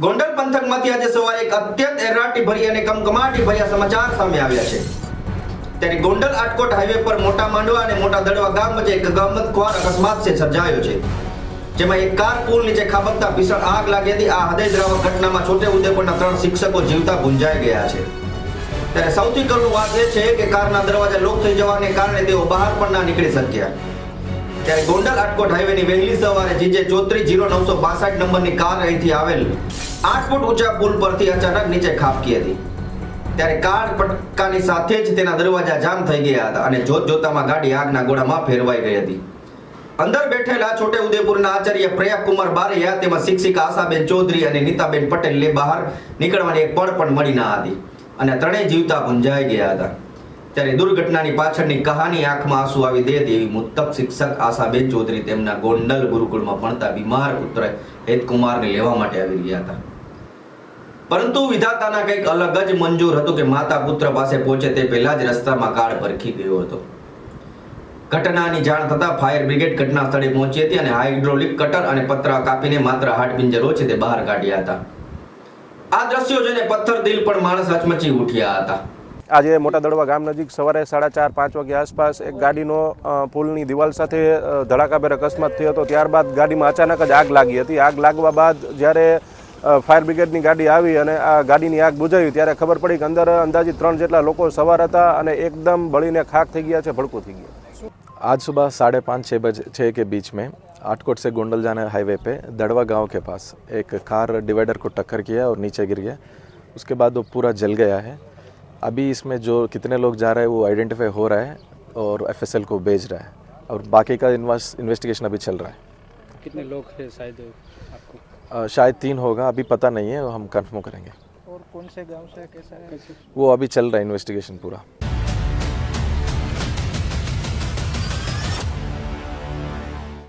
ગોંડલ પંથકમાંથી આજે સવારે એક અત્યંત એરાટી ભરી અને કમકમાટી ભર્યા સમાચાર સામે આવ્યા છે. ત્યારે ગોંડલ આટકોટ હાઈવે પર મોટા માંડવા અને મોટા દડવા ગામ વચ્ચે એક ગમતખોર અકસ્માત છે, સર્જાયો છે. જેમાં એક કાર પુલ નીચે ખાબકતા ભીષણ આગ લાગી હતી. આ હૃદયદ્રાવક ઘટનામાં છોટે ઉદેપુરના ત્રણ શિક્ષકો જીવતા ગુંજાઈ ગયા છે. ત્યારે સૌથી કરુણ વાત એ છે કે કારના દરવાજા લોક થઈ જવાને કારણે તેઓ બહાર પણ ના નીકળી શક્યા. ત્યારે ગોંડલ આટકોટ હાઈવેની વહેલી સવારે જીજે ચોત્રીસ જીરો નવસો બાસઠ નંબરની કાર અહીંથી આવેલ. આઠ ફૂટ ઊંચા પુલ પરથી અચાનક નીચે ખાબકી હતી. ત્યારે કાર પટકાની સાથે જ તેના દરવાજા જામ થઈ ગયા હતા અને જોત જોતામાં ગાડી આગના ગોળામાં ફેરવાઈ ગઈ હતી. અંદર બેઠેલા છોટે ઉદેપુરના આચાર્ય પ્રયાગ કુમાર બારૈયા તેમજ શિક્ષિકા આશાબેન ચૌધરી અને નીતાબેન પટેલને બહાર નીકળવાની એક પળ પણ મળી ના હતી અને ત્રણેય જીવતા ગુંજાઈ ગયા હતા. ત્યારે દુર્ઘટનાની પાછળની કહાની આંખમાં આંસુ આવી દે તેવી મુત્તક શિક્ષક આશાબેન ચૌધરી તેમના ગોંડલ ગુરુકુળમાં ભણતા બીમાર પુત્ર હેતકુમારને લેવા માટે આવી રહ્યા હતા. પરંતુ વિધાતાના કંઈક અલગ જ મંજૂર હતું કે માતા પુત્ર પાસે પહોંચે તે પહેલા જ રસ્તામાં કાળ પરખી ગયો હતો. ઘટનાની જાણ થતાં ફાયર બ્રિગેડ ઘટના સ્થળે પહોંચી હતી અને હાઇડ્રોલિક કટર અને પતરા કાપીને માત્ર હાડપિંજરો છે તે બહાર કાઢ્યા હતા. આ દ્રશ્યો જોઈને પથ્થર દિલ પણ માણસ હચમચી ઉઠ્યા હતા. આજે મોટા દડવા ગામ નજીક સવારે સાડા ચાર પાંચ વાગે આસપાસ એક ગાડીનો અ, પુલની દિવાલ સાથે અ, ધડાકાભેર અકસ્માત થયો હતો ત્યારબાદ ગાડીમાં અચાનક જ આગ લાગી હતી આગ લાગવા બાદ જ્યારે અ, ફાયર બ્રિગેડની ગાડી આવી અને આ ગાડીની આગ બુઝાવી ત્યારે ખબર પડી કે અંદર અંદાજિત ત્રણ જેટલા લોકો સવાર હતા અને એકદમ બળીને ખાક થઈ ગયા છે ભડકું થઈ ગયા आज सुबह साढ़े पाँच छः बजे छः के बीच में आटकोट से गोंडल जाने हाईवे पे दड़वा गांव के पास एक कार डिवाइडर को टक्कर किया और नीचे गिर गया उसके बाद वो पूरा जल गया है अभी इसमें जो कितने लोग जा रहे हैं वो आइडेंटिफाई हो रहा है और एफएसएल को भेज रहा है। और बाकी का इन्वेस्टिगेशन अभी चल रहा है। कितने लोग हैं शायद आपको? शायद तीन होगा अभी पता नहीं है हम कन्फर्म करेंगे। और कौन से गाँव से कैसा? है वो अभी चल रहा है इन्वेस्टिगेशन पूरा।